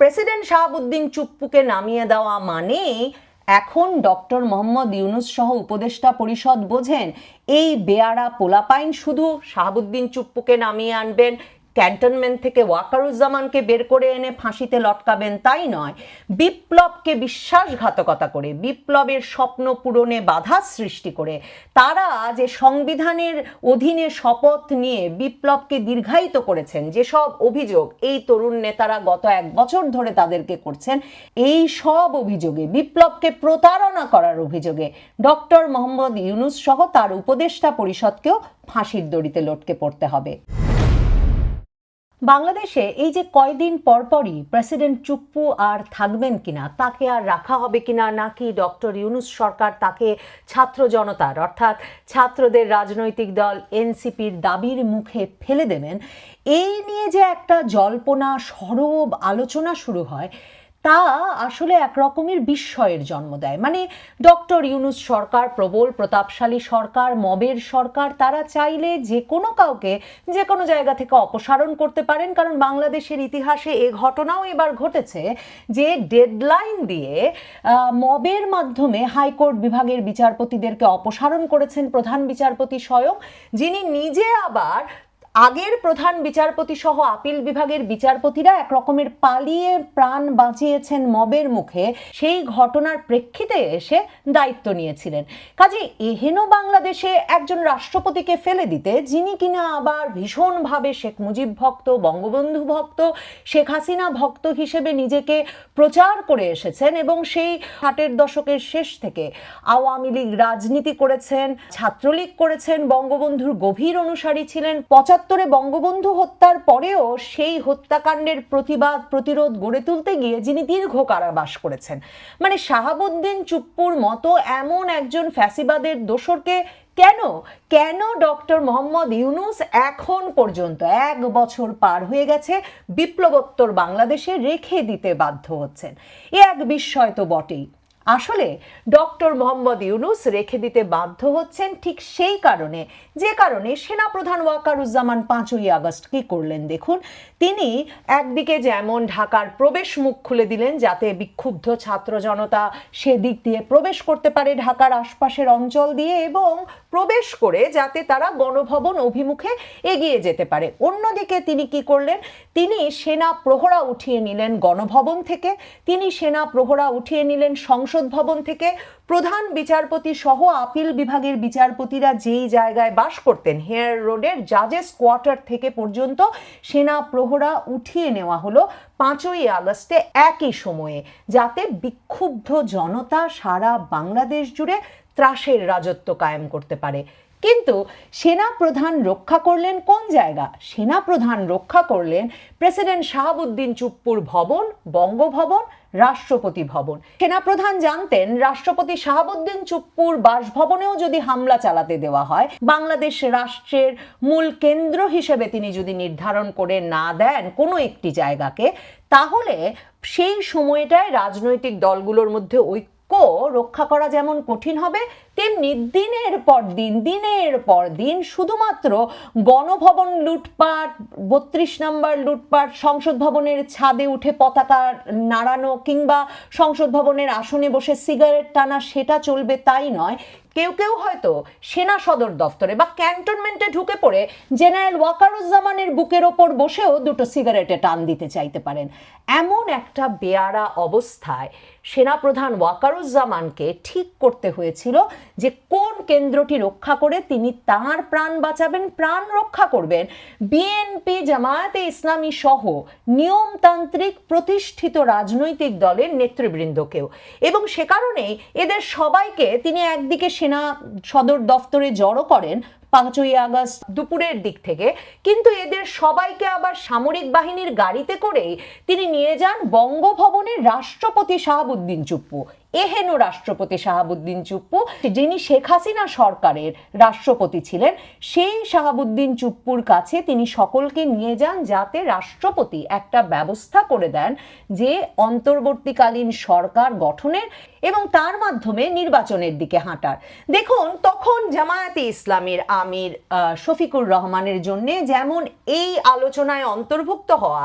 President Shahabuddin চুপ্পুকে নামিয়ে দেওয়া মানে এখন ডক্টর মোহাম্মদ ইউনুস সহ উপদেষ্টা পরিষদ বোঝেন, এই বেয়ারা পোলাপাইন শুধু শাহাবুদ্দিন চুপ্পুকে নামিয়ে আনবেন ক্যান্টনমেন্ট থেকে ওয়াকারুজ্জামানকে বের করে এনে ফাঁসিতে লটকাবেন তাই নয়, বিপ্লবকে বিশ্বাসঘাতকতা করে, বিপ্লবের স্বপ্ন পূরণে বাধা সৃষ্টি করে। তারা যে সংবিধানের অধীনে শপথ নিয়ে বিপ্লবকে দীর্ঘায়িত করেছেন যেসব অভিযোগ এই তরুণ নেতারা গত এক বছর ধরে তাদেরকে করছেন, এই সব অভিযোগে, বিপ্লবকে প্রতারণা করার অভিযোগে ডক্টর মোহাম্মদ ইউনুস সহ তার উপদেষ্টা পরিষদকেও ফাঁসির দড়িতে লটকে পড়তে হবে। বাংলাদেশে এই যে কয়দিন পরপরই প্রেসিডেন্ট চুপ্পু আর থাকবেন কিনা, তাকে আর রাখা হবে কিনা, নাকি ডক্টর ইউনুস সরকার তাকে ছাত্র জনতার, অর্থাৎ ছাত্রদের রাজনৈতিক দল এনসিপির দাবির মুখে ফেলে দেবেন, এই নিয়ে যে একটা জল্পনা, সরব আলোচনা শুরু হয় তা আসলে এক রকমের বিস্ময়ের জন্ম দেয়। মানে ডক্টর ইউনুস সরকার, প্রবল প্রতাপশালী সরকার, মবের সরকার, তারা চাইলে যে কোনো কাউকে যে কোনো জায়গা থেকে অপসারণ করতে পারেন। কারণ বাংলাদেশের ইতিহাসে এ ঘটনাও এবার ঘটেছে যে ডেডলাইন দিয়ে মবের মাধ্যমে হাইকোর্ট বিভাগের বিচারপতিদেরকে অপসারণ করেছেন প্রধান বিচারপতি স্বয়ং, যিনি নিজে আবার আগের প্রধান বিচারপতি সহ আপিল বিভাগের বিচারপতিরা এক রকমের পালিয়ে প্রাণ বাঁচিয়েছেন মবের মুখে, সেই ঘটনার প্রেক্ষিতে এসে দায়িত্ব নিয়েছিলেন। কাজে এহেন বাংলাদেশে একজন রাষ্ট্রপতিকে ফেলে দিতে যিনি কিনা আবার ভীষণভাবে শেখ মুজিব ভক্ত, বঙ্গবন্ধু ভক্ত, শেখ হাসিনা ভক্ত হিসেবে নিজেকে প্রচার করে এসেছেন এবং সেই ষাটের দশকের শেষ থেকে আওয়ামী লীগ রাজনীতি করেছেন, ছাত্রলীগ করেছেন, বঙ্গবন্ধুর গভীর অনুসারী ছিলেন পঁচাত্তরে বঙ্গবন্ধু হত্যার পরেও সেই হত্যাকাণ্ডের প্রতিবাদ, প্রতিরোধ গড়ে তুলতে গিয়ে যিনি দীর্ঘ কারাবাস করেছেন। মানে শাহাবুদ্দিন চুপ্পুর মতো এমন একজন ফ্যাসিবাদের দোসরকে কেন কেন ডক্টর মোহাম্মদ ইউনুস এখন পর্যন্ত এক বছর পার হয়ে গেছে বিপ্লবোত্তর বাংলাদেশে রেখে দিতে বাধ্য হচ্ছেন? এ এক বিস্ময় তো বটেই। আসলে ডক্টর মোহাম্মদ ইউনুস রেখে দিতে বাধ্য হচ্ছেন ঠিক সেই কারণে। যে কারণে সেনাপ্রধান ওয়াকারুজ্জামান পাঁচই আগস্ট কি করলেন দেখুন। তিনি একদিকে যেমন ঢাকার প্রবেশ মুখ খুলে দিলেন, যাতে বিক্ষুব্ধ ছাত্র জনতা সেদিক দিয়ে প্রবেশ করতে পারে ঢাকার আশপাশের অঞ্চল দিয়ে এবং প্রবেশ করে যাতে তারা গণভবন অভিমুখে এগিয়ে যেতে পারে। অন্যদিকে তিনি কি করলেন? তিনি সেনা প্রহরা উঠিয়ে নিলেন গণভবন থেকে, তিনি সেনা প্রহরা উঠিয়ে নিলেন সংসদ ভবন থেকে। প্রধান বিচারপতি সহ আপিল বিভাগের বিচারপতিরা যেই জায়গায় বাস করতেন, হেয়ার রোডের জাজেস কোয়ার্টার থেকে পর্যন্ত সেনা প্রহরা উঠিয়ে নেওয়া হলো পাঁচই আগস্টে একই সময়ে, যাতে বিক্ষুব্ধ জনতা সারা বাংলাদেশ জুড়ে ত্রাসের রাজত্ব কায়েম করতে পারে। কিন্তু সেনা প্রধান রক্ষা করলেন কোন জায়গা? সেনা প্রধান রক্ষা করলেন প্রেসিডেন্ট শাহাবুদ্দিন চুপ্পুর ভবন, বঙ্গভবন, রাষ্ট্রপতি ভবন। সেনাপ্রধান জানতেন রাষ্ট্রপতি শাহাবুদ্দিন চুপ্পুর বাসভবনেও যদি হামলা চালাতে দেওয়া হয়, বাংলাদেশ রাষ্ট্রের মূল কেন্দ্র হিসেবে তিনি যদি নির্ধারণ করে না দেন কোনো একটি জায়গাকে, তাহলে সেই সময়টায় রাজনৈতিক দলগুলোর মধ্যে ঐক্য রক্ষা করা যেমন কঠিন হবে, তেমনি দিনের পর দিন, দিনের পর দিন শুধুমাত্র গণভবন লুটপাট, বত্রিশ নম্বর লুটপাট, সংসদ ভবনের ছাদে উঠে পতাকা নাড়ানো কিংবা সংসদ ভবনের আসনে বসে সিগারেট টানা, সেটা চলবে তাই নয়। কেউ কেউ হয়তো সেনা সদর দফতরে বা ক্যান্টনমেন্টে ঢুকে পড়ে জেনারেল ওয়াকারুজ্জামানের বুকের ওপর বসেও দুটো সিগারেটে টান দিতে চাইতে পারেন। এমন একটা বেয়ারা অবস্থায় সেনাপ্রধান ওয়াকারুজ্জামানকে ঠিক করতে হয়েছিল যে কোন কেন্দ্রটি রক্ষা করে তিনি তার প্রাণ বাঁচাবেন, প্রাণ রক্ষা করবেন। বিএনপি জামায়াতে ইসলামী সহ নিয়মতান্ত্রিক প্রতিষ্ঠিত রাজনৈতিক দলের নেতৃবৃন্দকেও। এবং সে কারণেই এদের সবাইকে তিনি একদিকে সেনা সদর দফতরে জড়ো করেন পাঁচই আগস্ট দুপুরের দিক থেকে। কিন্তু এদের সবাইকে আবার সামরিক বাহিনীর গাড়িতে করেই তিনি নিয়ে যান বঙ্গভবনের রাষ্ট্রপতি শাহাবুদ্দিন চুপ্পু। এহেন রাষ্ট্রপতি শাহাবুদ্দিন চুপ্পু, যিনি শেখ হাসিনা সরকারের রাষ্ট্রপতি ছিলেন, সেই শাহাবুদ্দিন চুপ্পুর কাছে তিনি সকলকে নিয়ে যান যাতে রাষ্ট্রপতি একটা ব্যবস্থা করে দেন যে অন্তর্বর্তীকালীন সরকার গঠনের এবং তার মাধ্যমে নির্বাচনের দিকে হাঁটার। দেখুন, তখন জামায়াতে ইসলামের আমির শফিকুর রহমানের জন্য যেমন এই আলোচনায় অন্তর্ভুক্ত হওয়া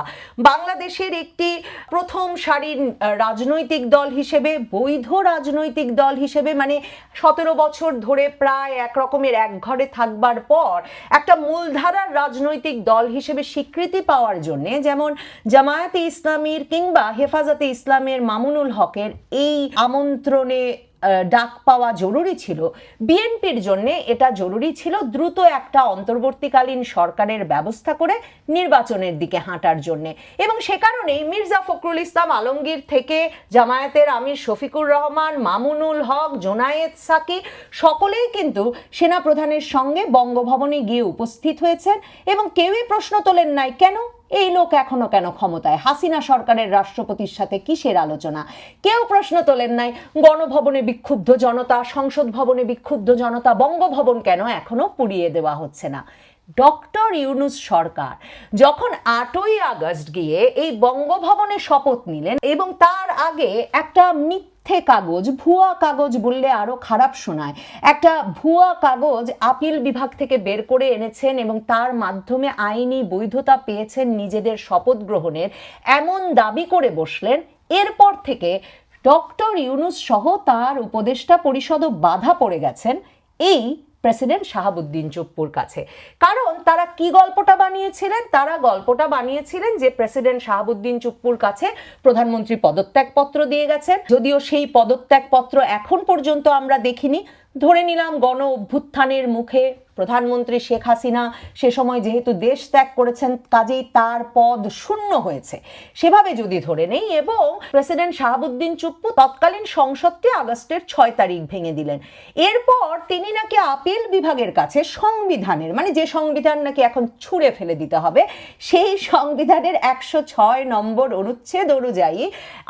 বাংলাদেশের একটি প্রথম সারির রাজনৈতিক দল হিসেবে বৈধ রাজনৈতিক দল হিসেবে মানে সতেরো বছর ধরে প্রায় এক রকমের এক ঘরে থাকবার পর একটা মূলধারার রাজনৈতিক দল হিসেবে স্বীকৃতি পাওয়ার জন্য যেমন জামায়াতে ইসলামীর কিংবা হেফাজতে ইসলামের মামুনুল হকের এই আমন্ত্রণে ডাক পাওয়া জরুরি ছিল। বিএনপির জন্য এটা জরুরি ছিল দ্রুত একটা অন্তর্বর্তীকালীন সরকারের ব্যবস্থা করে নির্বাচনের দিকে হাঁটার জন্য। এবং সে কারণেই মির্জা ফখরুল ইসলাম আলমগীর থেকে জামায়াতের আমির শফিকুর রহমান, মামুনুল হক, জোনায়েদ সাকি সকলেই কিন্তু সেনাপ্রধানের সঙ্গে বঙ্গভবনে গিয়ে উপস্থিত হয়েছেন। এবং কেউই প্রশ্ন তোলেন নাই, কেন? এই লোক এখনও কেন ক্ষমতায়? হাসিনা সরকারের রাষ্ট্রপতির সাথে কিসের আলোচনা? কেউ প্রশ্ন তোলেন নাই, গণভবনে বিক্ষুব্ধ জনতা, সংসদ ভবনে বিক্ষুব্ধ জনতা, বঙ্গভবন কেন এখনও পুড়িয়ে দেওয়া হচ্ছে না? ডক্টর ইউনুস সরকার যখন আটই আগস্ট গিয়ে এই বঙ্গভবনে শপথ নিলেন এবং তার আগে একটা মিথ্যে কাগজ, ভুয়া কাগজ বললে আরও খারাপ শোনায়। একটা ভুয়া কাগজ আপিল বিভাগ থেকে বের করে এনেছেন এবং তার মাধ্যমে আইনি বৈধতা পেয়েছেন নিজেদের শপথ গ্রহণের। এমন দাবি করে বসলেন। এরপর থেকে ডক্টর ইউনুস সহ তার উপদেষ্টা পরিষদও বাধা পড়ে গেছেন। এই প্রেসিডেন্ট শাহাবুদ্দিন চুপ্পুর কাছে। কারণ তারা কি গল্পটা বানিয়েছিলেন? তারা গল্পটা বানিয়েছিলেন যে প্রেসিডেন্ট শাহাবুদ্দিন চুপ্পুর কাছে প্রধানমন্ত্রী পদত্যাগপত্র দিয়ে গেছেন। যদিও সেই পদত্যাগপত্র এখন পর্যন্ত আমরা দেখিনি। ধরে নিলাম গণ অভ্যুত্থানের মুখে প্রধানমন্ত্রী শেখ হাসিনা সে সময় যেহেতু দেশ ত্যাগ করেছেন, কাজেই তার পদ শূন্য হয়েছে। সেভাবে যদি ধরে নেই এবং প্রেসিডেন্ট শাহাবুদ্দিন চুপ্পু তৎকালীন সংসদকে আগস্টের ছয় তারিখ ভেঙে দিলেন। এরপর তিনি নাকি আপিল বিভাগের কাছে সংবিধানের মানে যে সংবিধান নাকি এখন ছুঁড়ে ফেলে দিতে হবে, সেই সংবিধানের একশো ছয় নম্বর অনুচ্ছেদ অনুযায়ী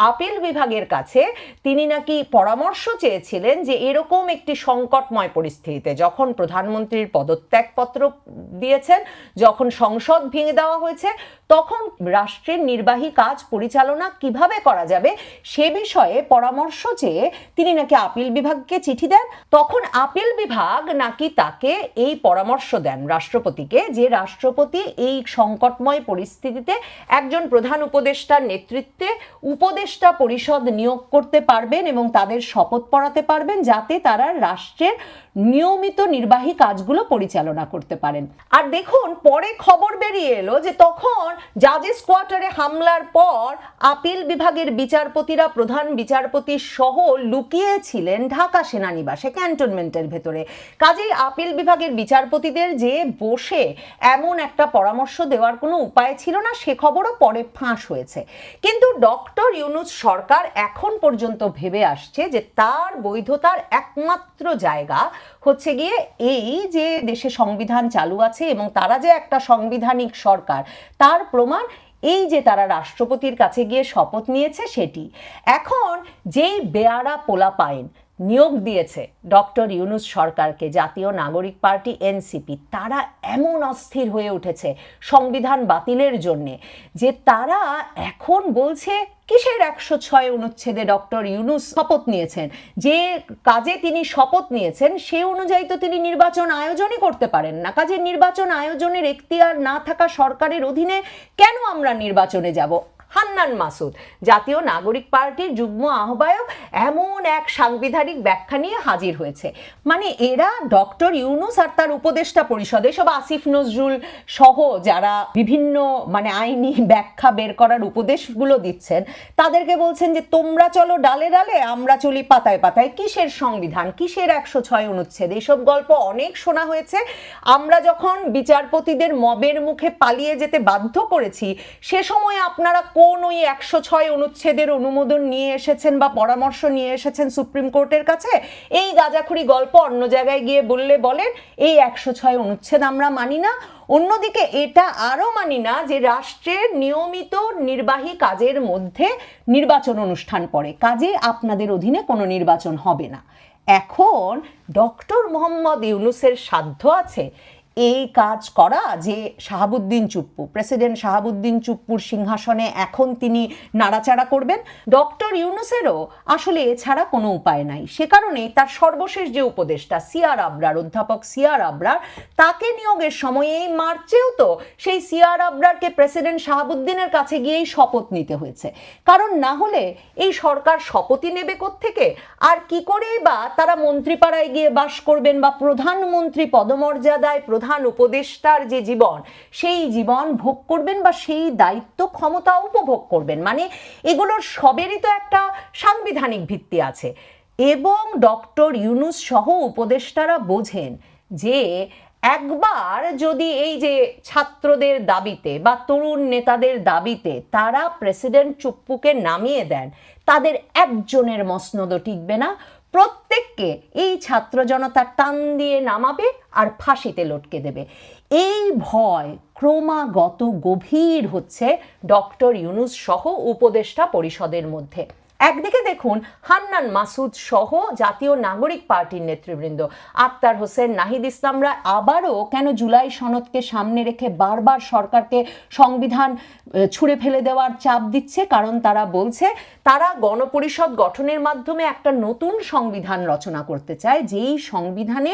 আপিল বিভাগের কাছে তিনি নাকি পরামর্শ চেয়েছিলেন যে এরকম একটি সংকটময় পরিস্থিতিতে যখন প্রধানমন্ত্রীর পদত্যাগপত্র দিয়েছেন। যখন সংসদ ভেঙে দেওয়া হয়েছে, তখন রাষ্ট্রের নির্বাহী কাজ পরিচালনা কীভাবে করা যাবে সে বিষয়ে পরামর্শ চেয়ে তিনি নাকি আপিল বিভাগকে চিঠি দেন। তখন আপিল বিভাগ নাকি তাকে এই পরামর্শ দেন রাষ্ট্রপতিকে যে রাষ্ট্রপতি এই সংকটময় পরিস্থিতিতে একজন প্রধান উপদেষ্টার নেতৃত্বে উপদেষ্টা পরিষদ নিয়োগ করতে পারবেন এবং তাদের শপথ পড়াতে পারবেন, যাতে তারা রাষ্ট্রের নিয়মিত নির্বাহী কাজগুলো পরিচালনা করতে পারেন। আর দেখুন, পরে খবর বেরিয়ে এলো যে তখন জাজেস কোয়ার্টারে হামলার পর আপিল বিভাগের বিচারপতিরা, প্রধান বিচারপতি সহ লুকিয়েছিলেন ঢাকা সেনানিবাসে ক্যান্টনমেন্টের ভেতরে। কাজেই আপিল বিভাগের বিচারপতিদের যে বসে এমন একটা পরামর্শ দেওয়ার কোনো উপায় ছিল না, সে খবরও পরে ফাঁস হয়েছে। কিন্তু ডক্টর ইউনুস সরকার এখন পর্যন্ত ভেবে আসছে যে তার বৈধতার একমাত্র জায়গা হচ্ছে গিয়ে এই যে দেশে সংবিধান চালু আছে এবং তারা যে একটা সংবিধানিক সরকার, তার প্রমাণ এই যে তারা রাষ্ট্রপতির কাছে গিয়ে শপথ নিয়েছে সেটি। এখন যেই বেয়ারা পোলা পাইন নিয়োগ দিয়েছে ডক্টর ইউনুস সরকারকে। জাতীয় নাগরিক পার্টি, এনসিপি, তারা এমন অস্থির হয়ে উঠেছে সংবিধান বাতিলের জন্যে যে তারা এখন বলছে, কিসের একশো ছয় অনুচ্ছেদে ডক্টর ইউনুস শপথ নিয়েছেন? যে কাজে তিনি শপথ নিয়েছেন, সে অনুযায়ী তো তিনি নির্বাচন আয়োজনই করতে পারেন না। কাজে নির্বাচন আয়োজনের এখতিয়ার না থাকা সরকারের অধীনে কেন আমরা নির্বাচনে যাব? হান্নান মাসুদ। জাতীয় নাগরিক পার্টির যুগ্ম আহ্বায়ক এমন এক সাংবিধানিক ব্যাখ্যা নিয়ে হাজির হয়েছে। মানে এরা ডক্টর ইউনুস আর তার উপদেষ্টা পরিষদে সব আসিফ, নজরুল সহ যারা বিভিন্ন মানে আইনি ব্যাখ্যা বের করার উপদেশগুলো দিচ্ছেন, তাদেরকে বলছেন যে তোমরা চলো ডালে ডালে, আমরা চলি পাতায় পাতায়। কিসের সংবিধান? কিসের একশো ছয় অনুচ্ছেদ? এইসব গল্প অনেক শোনা হয়েছে। আমরা যখন বিচারপতিদের মবের মুখে পালিয়ে যেতে বাধ্য করেছি, সে সময় আপনারা কোন ওই একশো ছয় অনুচ্ছেদের অনুমোদন নিয়ে এসেছেন বা পরামর্শ নিয়ে এসেছেন সুপ্রিম কোর্টের কাছে। এই গাজাখুরি গল্প অন্য জায়গায় গিয়ে বললে বলেন, এই একশো ছয় অনুচ্ছেদ আমরা মানি না। অন্যদিকে এটা আরও মানি না যে রাষ্ট্রের নিয়মিত নির্বাহী কাজের মধ্যে নির্বাচন অনুষ্ঠান পড়ে। কাজে আপনাদের অধীনে কোনো নির্বাচন হবে না। এখন ডক্টর মোহাম্মদ ইউনুসের সাধ্য আছে। এই কাজ করা যে শাহাবুদ্দিন চুপ্পু, প্রেসিডেন্ট শাহাবুদ্দিন চুপ্পুর সিংহাসনে এখন তিনি নাড়াচাড়া করবেন। ডক্টর ইউনুসেরও আসলে এছাড়া কোনো উপায় নাই। সে কারণেই তার সর্বশেষ যে উপদেষ্টা, সিয়ার আবরার, অধ্যাপক সিয়ার আবরার, তাকে নিয়োগের সময় এই মার্চেও তো সেই সিয়ার আবরারকে প্রেসিডেন্ট শাহাবুদ্দিনের কাছে গিয়েই শপথ নিতে হয়েছে। কারণ না হলে এই সরকার শপথই নেবে থেকে আর কি করেই বা তারা মন্ত্রীপাড়ায় গিয়ে বাস করবেন বা প্রধানমন্ত্রী পদমর্যাদায় উপদেষ্টার যে জীবন, সেই জীবন ভোগ করবেন বা সেই দায়িত্ব, ক্ষমতা উপভোগ করবেন। মানে এগুলোর সবেরই তো একটা সাংবিধানিক ভিত্তি আছে। এবং ডক্টর ইউনুস সহ উপদেষ্টারা বোঝেন যে একবার যদি এই যে ছাত্রদের দাবিতে বা তরুণ নেতাদের দাবিতে তারা প্রেসিডেন্ট চুপ্পুকে নামিয়ে দেন, তাদের একজনের মসনদও টিকবে না। প্রত্যেককে এই ছাত্র জনতা টান দিয়ে নামাবে আর ফাঁসিতে লটকে দেবে। এই ভয় ক্রমাগত গভীর হচ্ছে ডক্টর ইউনুস সহ উপদেষ্টা পরিষদের মধ্যে। একদিকে দেখুন হান্নান মাসুদ সহ জাতীয় নাগরিক পার্টির নেতৃবৃন্দ। আক্তার হোসেন নাহিদ ইসলামরা আবারও কেন জুলাই সনদকে সামনে রেখে বারবার সরকারকে সংবিধান ছুঁড়ে ফেলে দেওয়ার চাপ দিচ্ছে? কারণ তারা বলছে, তারা গণপরিষদ গঠনের মাধ্যমে একটা নতুন সংবিধান রচনা করতে চায়, যেই সংবিধানে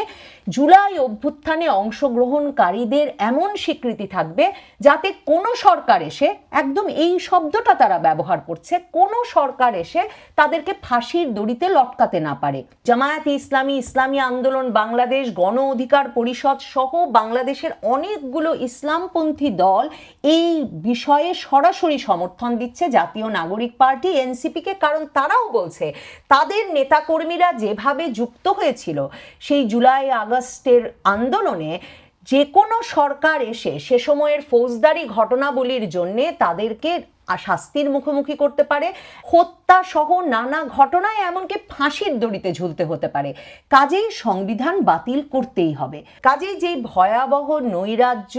জুলাই অভ্যুত্থানে অংশগ্রহণকারীদের এমন স্বীকৃতি থাকবে যাতে কোনো সরকার এসে, একদম এই শব্দটা তারা ব্যবহার করছে, কোনো সরকার এসে তাদেরকে ফাঁসির দড়িতে লটকাতে না পারে। জামায়াত ইসলামী ইসলামী আন্দোলন, বাংলাদেশ গণ অধিকার পরিষদ সহ বাংলাদেশের অনেকগুলো ইসলামপন্থী দল এই বিষয়ে সরাসরি সমর্থন দিচ্ছে জাতীয় নাগরিক পার্টি, এনসিপিকে, কারণ তারাও বলছে, তাদের নেতাকর্মীরা যেভাবে যুক্ত হয়েছিল, সেই জুলাই আগস্টের আন্দোলনে যে কোনো সরকার এসে সে সময়ের ফৌজদারি ঘটনাবলীর জন্যে তাদেরকে শাস্তির মুখোমুখি করতে পারে, হত্যা সহ নানা ঘটনায় এমনকি ফাঁসির দড়িতে ঝুলতে হতে পারে। কাজেই সংবিধান বাতিল করতেই হবে। কাজেই যে ভয়াবহ নৈরাজ্য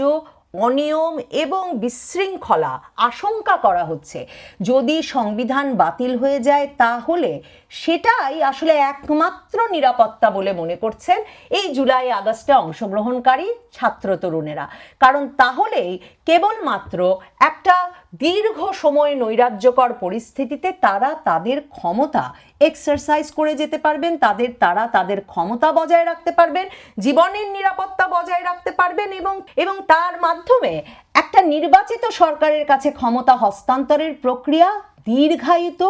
অনিয়ম এবং বিশৃঙ্খলা আশঙ্কা করা হচ্ছে। যদি সংবিধান বাতিল হয়ে যায় তাহলে সেটাই আসলে একমাত্র নিরাপত্তা বলে মনে করছেন এই জুলাই আগস্টে অংশগ্রহণকারী ছাত্র তরুণেরা। কারণ তাহলেই কেবলমাত্র একটা দীর্ঘ সময় নৈরাজ্যকর পরিস্থিতিতে তারা তাদের ক্ষমতা এক্সারসাইজ করে যেতে পারবেন, তাদের, তারা তাদের ক্ষমতা বজায় রাখতে পারবেন, জীবনের নিরাপত্তা বজায় রাখতে পারবেন এবং এবং তার মাধ্যমে একটা নির্বাচিত সরকারের কাছে ক্ষমতা হস্তান্তরের প্রক্রিয়া দীর্ঘায়িত,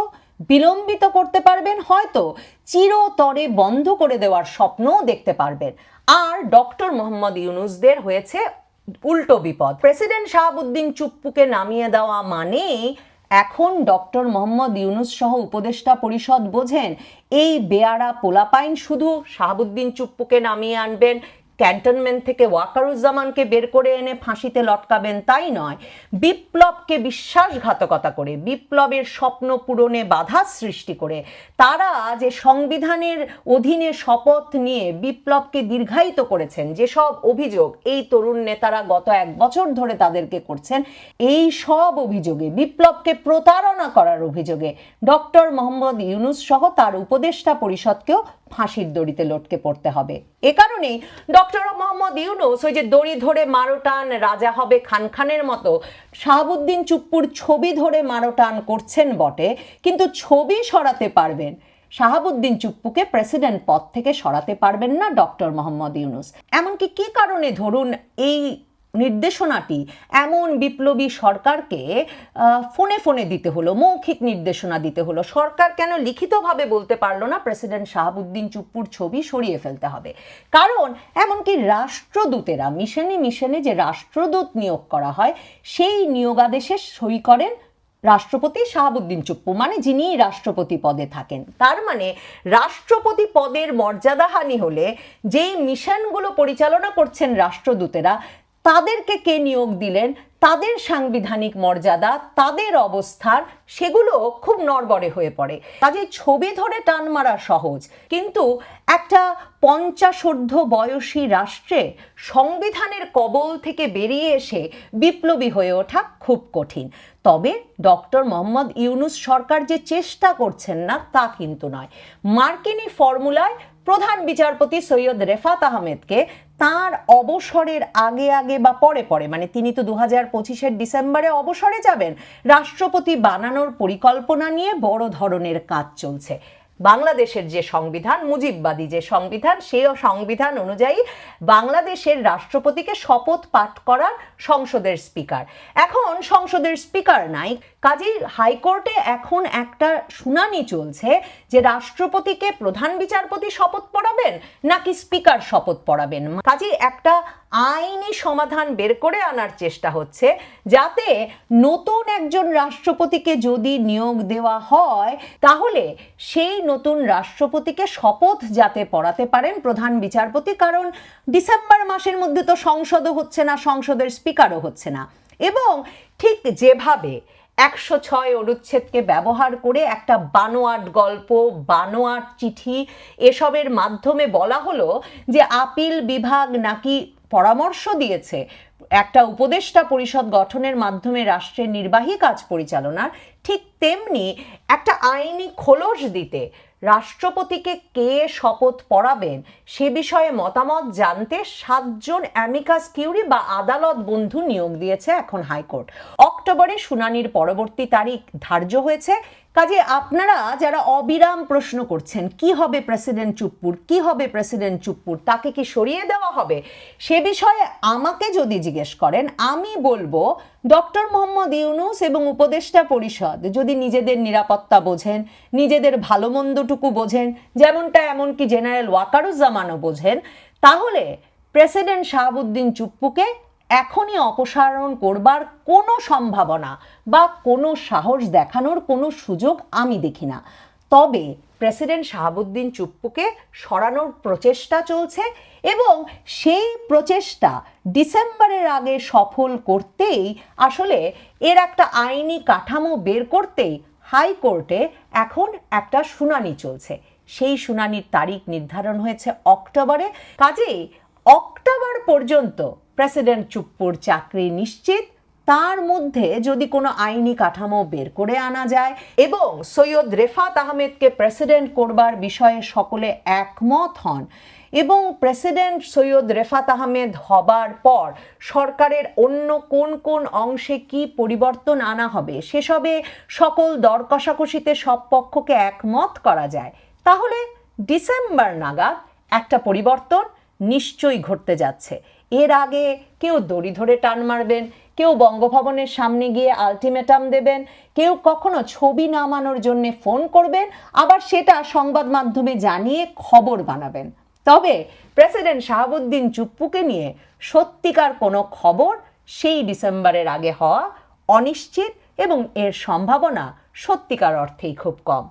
বিলম্বিত করতে পারবেন, হয়তো চিরতরে বন্ধ করে দেওয়ার স্বপ্নও দেখতে পারবেন। আর ডক্টর মোহাম্মদ ইউনুসদের হয়েছে উল্টো বিপদ। প্রেসিডেন্ট শাহাবুদ্দিন চুপ্পুকে নামিয়ে দেওয়া মানে এখন ডক্টর মোহাম্মদ ইউনুস সহ উপদেষ্টা পরিষদ বোঝেন, এই বেয়ারা পোলাপাইন শুধু শাহাবুদ্দিন চুপ্পুকে নামিয়ে আনবেন ক্যান্টনমেন্ট থেকে ওয়াকারুজ্জামানকে বের করে এনে ফাঁসিতে লটকাবেন তাই নয়, বিপ্লবকে বিশ্বাসঘাতকতা করে, বিপ্লবের স্বপ্ন পূরণে বাধা সৃষ্টি করে। তারা যে সংবিধানের অধীনে শপথ নিয়ে বিপ্লবকে দীর্ঘায়িত করেছেন যেসব অভিযোগ এই তরুণ নেতারা গত এক বছর ধরে তাদেরকে করছেন, এই সব অভিযোগে, বিপ্লবকে প্রতারণা করার অভিযোগে ডক্টর মোহাম্মদ ইউনুস সহ তার উপদেষ্টা পরিষদকেও ফাঁসির দড়িতে লটকে পড়তে হবে। এ কারণেই ডক্টর মোহাম্মদ ইউনুস, ওই যে দড়ি ধরে মারোটান রাজা হবে খান খানের মতো, শাহাবুদ্দিন চুপ্পুর ছবি ধরে মারোটান করছেন বটে, কিন্তু ছবি সরাতে পারবেন। শাহাবুদ্দিন চুপ্পুকে প্রেসিডেন্ট পদ থেকে সরাতে পারবেন না ডক্টর মোহাম্মদ ইউনুস। এমনকি কি কারণে ধরুন এই নির্দেশনাটি এমন বিপ্লবী সরকারকে ফোনে ফোনে দিতে হলো, মৌখিক নির্দেশনা দিতে হলো। সরকার কেন লিখিতভাবে বলতে পারল না, প্রেসিডেন্ট শাহাবুদ্দিন চুপ্পুর ছবি সরিয়ে ফেলতে হবে। কারণ এমনকি রাষ্ট্রদূতেরা, মিশনে মিশনে যে রাষ্ট্রদূত নিয়োগ করা হয়, সেই নিয়োগাদেশে সই করেন রাষ্ট্রপতি শাহাবুদ্দিন চুপ্পু মানে যিনি রাষ্ট্রপতি পদে থাকেন। তার মানে রাষ্ট্রপতি পদের মর্যাদাহানি হলে যেই মিশনগুলো পরিচালনা করছেন রাষ্ট্রদূতেরা তাদেরকে কে নিয়োগ দিলেন? তাদের সাংবিধানিক মর্যাদা, তাদের অবস্থান, সেগুলো খুব নড়বড়ে হয়ে পড়ে। কাজে ছবি ধরে টান মারা সহজ। কিন্তু একটা পঞ্চাশোর্ধ্ব বয়সী রাষ্ট্রে সংবিধানের কবল থেকে বেরিয়ে এসে বিপ্লবী হয়ে ওঠা খুব কঠিন। তবে ডক্টর মোহাম্মদ ইউনুস সরকার যে চেষ্টা করছেন না, তা কিন্তু নয়। মার্কিনী ফর্মুলায় প্রধান বিচারপতি সৈয়দ রেফাত আহমেদকে তার অবসরের আগে আগে বা পরে পরে মানে তিনি তো দু হাজার পঁচিশের ডিসেম্বরে অবসরে যাবেন, রাষ্ট্রপতি বানানোর পরিকল্পনা নিয়ে বড় ধরনের কাজ চলছে। বাংলাদেশের যে সংবিধান, মুজিববাদী যে সংবিধান সেই সংবিধান অনুযায়ী বাংলাদেশের রাষ্ট্রপতিকে শপথ পাঠ করার সংসদের স্পিকার। এখন সংসদের স্পিকার নাই কাজেই হাইকোর্টে এখন একটা শুনানি চলছে যে রাষ্ট্রপতিকে প্রধান বিচারপতি শপথ পড়াবেন নাকি স্পিকার শপথ পড়াবেন। কাজেই একটা আইনি সমাধান বের করে আনার চেষ্টা হচ্ছে যাতে নতুন একজন রাষ্ট্রপতিকে যদি নিয়োগ দেওয়া হয়, তাহলে সেই নতুন রাষ্ট্রপতিকে শপথ যাতে পড়াতে পারেন প্রধান বিচারপতি, কারণ ডিসেম্বর মাসের মধ্যে তো সংসদও হচ্ছে না, সংসদের স্পিকারও হচ্ছে না। এবং ঠিক যেভাবে একশো ছয় অনুচ্ছেদকে ব্যবহার করে একটা বানোয়াট গল্প, বানোয়াট চিঠি এসবের মাধ্যমে বলা হলো যে আপিল বিভাগ নাকি পরামর্শ দিয়েছে একটা উপদেষ্টা পরিষদ গঠনের মাধ্যমে রাষ্ট্রের নির্বাহী কাজ পরিচালনার। ঠিক তেমনি একটা আইনি খোলস দিতে রাষ্ট্রপতিকে কে শপথ পড়াবেন? সে বিষয়ে মতামত জানতে সাতজন অ্যামিকাস কিউরি বা আদালত বন্ধু নিয়োগ দিয়েছে এখন হাইকোর্ট। অক্টোবরে শুনানির পরবর্তী তারিখ ধার্য হয়েছে। কাজে আপনারা যারা অবিরাম প্রশ্ন করছেন, কি হবে প্রেসিডেন্ট চুপ্পুর, কি হবে প্রেসিডেন্ট চুপ্পুর, তাকে কি সরিয়ে দেওয়া হবে? সে বিষয়ে আমাকে যদি জিজ্ঞেস করেন, আমি বলব ডক্টর মোহাম্মদ ইউনুস এবং উপদেষ্টা পরিষদ যদি নিজেদের নিরাপত্তা বোঝেন, নিজেদের ভালো মন্দটুকু বোঝেন, যেমনটা এমনকি জেনারেল ওয়াকারুজ্জামানও বোঝেন, তাহলে প্রেসিডেন্ট শাহাবুদ্দিন চুপ্পুকে এখনই অপসারণ করবার কোনো সম্ভাবনা বা কোনো সাহস দেখানোর কোনো সুযোগ আমি দেখি না। তবে প্রেসিডেন্ট শাহাবুদ্দিন চুপ্পুকে সরানোর প্রচেষ্টা চলছে এবং সেই প্রচেষ্টা ডিসেম্বরের আগে সফল করতেই আসলে এর একটা আইনি কাঠামো বের করতেই হাইকোর্টে এখন একটা শুনানি চলছে। সেই শুনানির তারিখ নির্ধারণ হয়েছে অক্টোবরে। কাজেই অক্টোবর পর্যন্ত প্রেসিডেন্ট চুপ্পুর চাকরি নিশ্চিত, তার মধ্যে যদি কোনো আইনি কাঠামো বের করে আনা যায় এবং সৈয়দ রেফাত আহমেদকে প্রেসিডেন্ট করবার বিষয়ে সকলে একমত হন এবং প্রেসিডেন্ট সৈয়দ রেফাত আহমেদ হবার পর সরকারের অন্য কোন কোন অংশে কি পরিবর্তন আনা হবে, সেসবে সকল দর কষাকষিতে সব পক্ষকে একমত করা যায়। তাহলে ডিসেম্বর নাগাদ একটা পরিবর্তন নিশ্চয়ই ঘটতে যাচ্ছে। এর আগে কেউ দড়ি ধরে টান মারবেন, কেউ বঙ্গভবনের সামনে গিয়ে আলটিমেটাম দেবেন, কেউ কখনো ছবি নামানোর জন্য ফোন করবেন, আবার সেটা সংবাদ মাধ্যমে জানিয়ে খবর বানাবেন। তবে প্রেসিডেন্ট শাহাবুদ্দিন চুপ্পুকে নিয়ে সত্যিকার কোনো খবর সেই ডিসেম্বরের আগে হওয়া অনিশ্চিত এবং এর সম্ভাবনা সত্যিকার অর্থেই খুব কম।